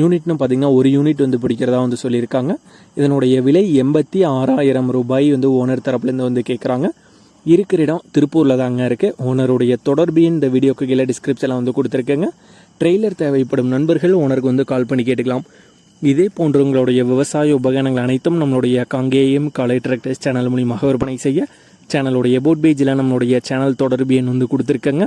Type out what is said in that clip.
யூனிட்னு பார்த்தீங்கன்னா ஒரு யூனிட் வந்து பிடிக்கிறதா வந்து சொல்லியிருக்காங்க. இதனுடைய விலை எண்பத்தி ஆறாயிரம் ரூபாய் வந்து ஓனர் தரப்புலேருந்து வந்து கேட்குறாங்க இருக்கிற இடம் திருப்பூரில் தாங்க இருக்குது ஓனருடைய தொடர்பு இந்த வீடியோக்கு கீழே டிஸ்கிரிப்ஷனில் வந்து கொடுத்துருக்கேங்க. ட்ரெய்லர் தேவைப்படும் நண்பர்கள் ஓனருக்கு வந்து கால் பண்ணி கேட்டுக்கலாம். இதே போன்ற உங்களுடைய விவசாய உபகரணங்கள் அனைத்தும் நம்மளுடைய காங்கேயம் காலை டிராக்டர்ஸ் சேனல் மூலியமாக விற்பனை செய்ய சேனலுடைய போட் பேஜில் நம்மளுடைய சேனல் தொடர்பு எண் வந்து கொடுத்துருக்கேங்க.